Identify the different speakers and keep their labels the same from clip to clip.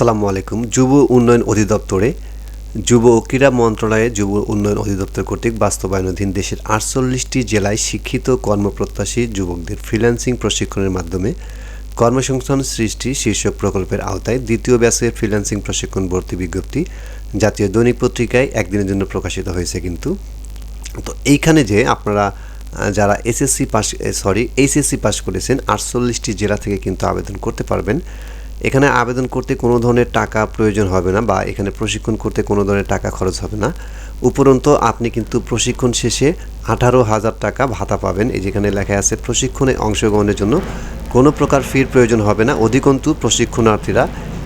Speaker 1: আসসালামু আলাইকুম। যুব উন্নয়ন অধিদপ্তরে, যুব ও ক্রীড়া মন্ত্রণালয়ে যুব উন্নয়ন অধিদপ্তর কর্তৃক বাস্তবায়নাধীন দেশের আটচল্লিশটি জেলায় শিক্ষিত কর্মপ্রত্যাশী যুবকদের ফ্রিল্যান্সিং প্রশিক্ষণের মাধ্যমে কর্মসংস্থান সৃষ্টি শীর্ষক প্রকল্পের আওতায় দ্বিতীয় ব্যাচের ফ্রিল্যান্সিং প্রশিক্ষণ ভর্তি বিজ্ঞপ্তি, জাতীয় দৈনিক পত্রিকায় একদিনের জন্য প্রকাশিত হয়েছে কিন্তু। তো এইখানে যে আপনারা যারা SSC pass sorry HSC pass করেছেন, আটচল্লিশটি জেলা থেকে কিন্তু আবেদন করতে পারবেন। এখানে আবেদন করতে কোনো ধরনের টাকা প্রয়োজন হবে না বা এখানে প্রশিক্ষণ করতে কোনো ধরনের টাকা খরচ হবে না। উপরন্ত আপনি কিন্তু প্রশিক্ষণ শেষে আঠারো হাজার টাকা ভাতা পাবেন। এই যেখানে লেখা আছে, প্রশিক্ষণে অংশগ্রহণের জন্য কোনো প্রকার ফির প্রয়োজন হবে না। অধিকন্তু প্রশিক্ষণার্থীরা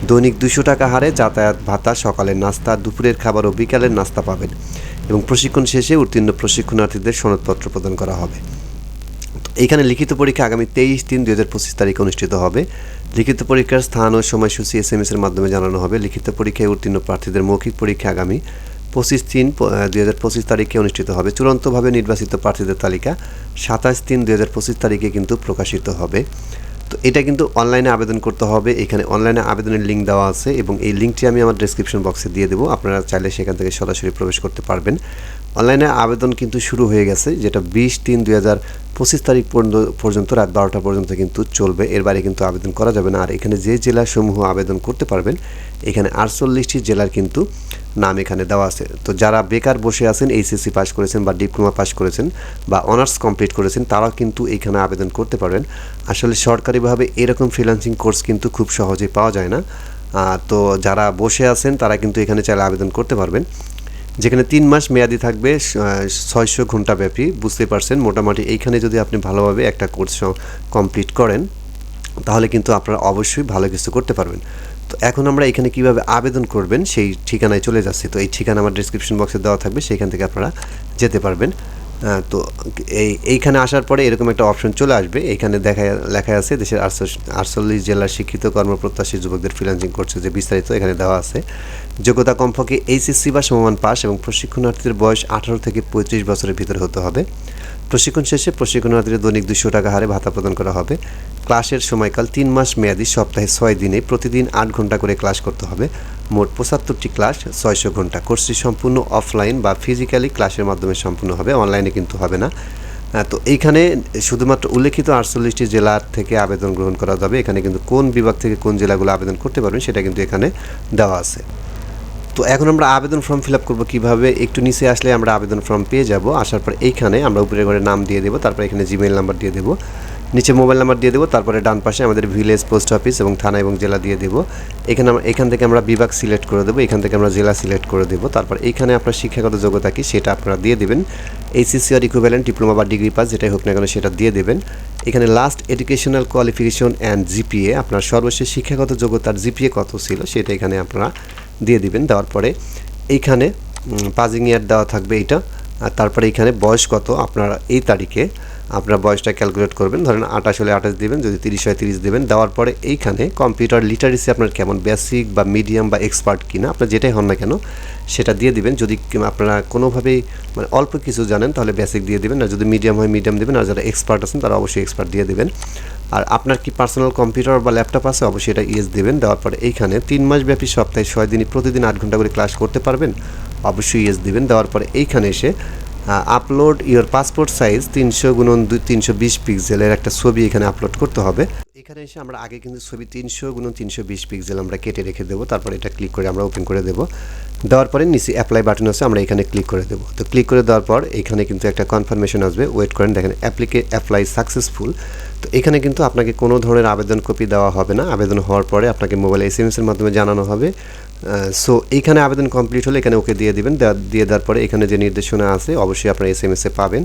Speaker 1: দৈনিক দুশো টাকা হারে যাতায়াত, ভাতা, সকালের নাস্তা, দুপুরের খাবার ও বিকালের নাস্তা পাবেন এবং প্রশিক্ষণ শেষে উত্তীর্ণ প্রশিক্ষণার্থীদের সনদপত্র প্রদান করা হবে। এইখানে লিখিত পরীক্ষা আগামী তেইশ তিন দুই হাজার পঁচিশ তারিখে অনুষ্ঠিত হবে। লিখিত পরীক্ষার স্থান ও সময়সূচি এস এম এর মাধ্যমে জানানো হবে। লিখিত পরীক্ষায় উত্তীর্ণ প্রার্থীদের মৌখিক পরীক্ষা আগামী পঁচিশ তিন দুই হাজার পঁচিশ তারিখে অনুষ্ঠিত হবে। চূড়ান্তভাবে নির্বাচিত প্রার্থীদের তালিকা সাতাশ তিন দুই হাজার পঁচিশ তারিখে কিন্তু প্রকাশিত হবে। তো এটা কিন্তু অনলাইনে আবেদন করতে হবে। এখানে অনলাইনে আবেদনের লিঙ্ক দেওয়া আছে এবং এই লিঙ্কটি আমি আমার ডেসক্রিপশন বক্সে দিয়ে দেবো। আপনারা চাইলে সেখান থেকে সরাসরি প্রবেশ করতে পারবেন। অনলাইনে আবেদন কিন্তু শুরু হয়ে গেছে, যেটা বিশ তিন দুই হাজার পঁচিশ তারিখ পর্যন্ত- পর্যন্ত, রাত বারোটা পর্যন্ত কিন্তু চলবে। এর বাইরে কিন্তু আবেদন করা যাবে না। আর এখানে যে জেলাসমূহ আবেদন করতে পারবেন, এখানে আটচল্লিশটি জেলার কিন্তু নাম এখানে দেওয়া আছে। তো যারা বেকার বসে আছেন, এইচএসসি পাস করেছেন বা ডিপ্লোমা পাস করেছেন বা অনার্স কমপ্লিট করেছেন, তারাও কিন্তু এখানে আবেদন করতে পারবেন। আসলে সরকারিভাবে এরকম ফ্রিল্যান্সিং কোর্স কিন্তু খুব সহজেই পাওয়া যায় না। তো যারা বসে আছেন, তারা কিন্তু এখানে চাইলে আবেদন করতে পারবেন। যেখানে তিন মাস মেয়াদি থাকবে ছয়শো ঘণ্টা ব্যাপী বুঝতে পারছেন। মোটামুটি এইখানে যদি আপনি ভালোভাবে একটা কোর্স কমপ্লিট করেন, তাহলে কিন্তু আপনারা অবশ্যই ভালো কিছু করতে পারবেন। তো এখন আমরা এখানে কীভাবে আবেদন করবেন সেই ঠিকানায় চলে যাচ্ছি। তো এই ঠিকানা আমার ডিসক্রিপশন বক্সে দেওয়া থাকবে সেইখান থেকে আপনারা যেতে পারবেন। তো এই, এইখানে আসার পরে এরকম একটা অপশন চলে আসবে। এইখানে দেখা, লেখা আছে দেশের আটচল্লিশ জেলার শিক্ষিত কর্মপ্রত্যাশী যুবকদের ফ্রিল্যান্সিং করছে যে বিস্তারিত এখানে দেওয়া আছে। যোগ্যতা কমপক্ষে এইচএসসি বা সমমান পাস এবং প্রশিক্ষণার্থীদের বয়স আঠারো থেকে পঁয়ত্রিশ বছরের ভিতরে হতে হবে। প্রশিক্ষণ শেষে প্রশিক্ষণার্থীদের দৈনিক দুশো টাকা হারে ভাতা প্রদান করা হবে। ক্লাসের সময়কাল তিন মাস মেয়াদি সপ্তাহে ছয় দিনে প্রতিদিন আট ঘণ্টা করে ক্লাস করতে হবে। মোট পঁচাত্তরটি ক্লাস, ছয়শো ঘণ্টা কোর্সটি সম্পূর্ণ অফলাইন বা ফিজিক্যালি ক্লাসের মাধ্যমে সম্পূর্ণ হবে, অনলাইনে কিন্তু হবে না। তো এইখানে শুধুমাত্র উল্লেখিত আটচল্লিশটি জেলার থেকে আবেদন গ্রহণ করা যাবে। এখানে কিন্তু কোন বিভাগ থেকে কোন জেলাগুলো আবেদন করতে পারবেন সেটা কিন্তু এখানে দেওয়া আছে। তো এখন আমরা আবেদন ফর্ম ফিল আপ করব কীভাবে, একটু নিচে আসলে আমরা আবেদন ফর্ম পেয়ে যাব। আসার পর এইখানে আমরা উপরের ঘরে নাম দিয়ে দেবো, তারপর এখানে জিমেইল নাম্বার দিয়ে দেবো। নিচে মোবাইল নাম্বার দিয়ে দেবো, তারপরে ডান পাশে আমাদের ভিলেজ পোস্ট অফিস এবং থানা এবং জেলা দিয়ে দেবো। এখানে এখান থেকে আমরা বিভাগ সিলেক্ট করে দেবো, এখান থেকে আমরা জেলা সিলেক্ট করে দেবো। তারপর এইখানে আপনার শিক্ষাগত যোগ্যতা কি সেটা আপনারা দিয়ে দেবেন। এইচএসসি আর ইকুইভ্যালেন্ট ডিপ্লোমা বা ডিগ্রি পাস যেটাই হোক না কেন সেটা দিয়ে দেবেন। এখানে last educational qualification and GPA আপনার সর্বশেষ শিক্ষাগত যোগ্যতার জিপিএ কত ছিল সেটা এখানে আপনারা দিয়ে দিবেন। দেওয়ার পরে এইখানে পাজিং ইয়ার দেওয়া থাকবে এইটা। আর তারপরে এইখানে বয়স কত আপনারা এই তারিখে। আপনার বয়সটা ক্যালকুলেট করবেন, ধরেন আঠাশ হলে আঠাশ দেবেন, যদি তিরিশ হয় তিরিশ দেবেন, দেওয়ার পরে এইখানে কম্পিউটার লিটারেসি আপনার কেমন বেসিক বা মিডিয়াম বা এক্সপার্ট কিনা, আপনার যেটাই হন না কেন, সেটা দিয়ে দিবেন। যদি আপনারা কোনোভাবেই মানে অল্প কিছু জানেন, তাহলে বেসিক দিয়ে দেবেন, আর যদি মিডিয়াম হয় মিডিয়াম দেবেন, আর যারা এক্সপার্ট আছেন, তারা অবশ্যই এক্সপার্ট দিয়ে দেবেন। আর আপনার কি পার্সোনাল কম্পিউটার বা ল্যাপটপ আছে, অবশ্যই এটা ইয়েস দেবেন। দেওয়ার পরে এইখানে তিন মাস ব্যাপী সপ্তাহে ছয় দিনই প্রতিদিন আট ঘণ্টা করে ক্লাস করতে পারবেন, অবশ্যই ইয়েস দিবেন। দেওয়ার পরে এইখানে এসে আপলোড ইওর পাসপোর্ট সাইজ তিনশো গুণন দুই, তিনশো বিশ পিক্সেলের একটা ছবি এখানে আপলোড করতে হবে। এখানে এসে আমরা আগে কিন্তু ছবি তিনশো গুণন তিনশো বিশ পিক্সেল আমরা কেটে রেখে দেবো, তারপর এটা ক্লিক করে আমরা ওপেন করে দেবো। দেওয়ার পরে নিচে অ্যাপ্লাই বাটন আছে, আমরা এখানে ক্লিক করে দেবো। তো ক্লিক করে দেওয়ার পর এখানে কিন্তু একটা কনফার্মেশন আসবে ওয়েট করেন, দেখেন অ্যাপ্লিকে অ্যাপ্লাই সাকসেসফুল তো এখানে কিন্তু আপনাকে কোনো ধরনের আবেদন কপি দেওয়া হবে না। আবেদন হওয়ার পরে আপনাকে মোবাইলে এস এর মাধ্যমে জানানো হবে। সো এইখানে আবেদন কমপ্লিট হলে এখানে ওকে দিয়ে দেবেন। দিয়ে দেওয়ার পরে এখানে যে নির্দেশনা আছে, অবশ্যই আপনারা এস এম এসে পাবেন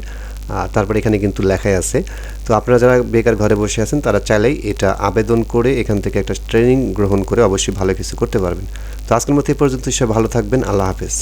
Speaker 1: তারপরে এখানে কিন্তু লেখাই আছে। তো আপনারা যারা বেকার ঘরে বসে আছেন, তারা চাইলেই এটা আবেদন করে এখান থেকে একটা ট্রেনিং গ্রহণ করে অবশ্যই ভালো কিছু করতে পারবেন। তো আজকের মধ্যে এ পর্যন্ত সে ভালো থাকবেন। আল্লাহ হাফেজ।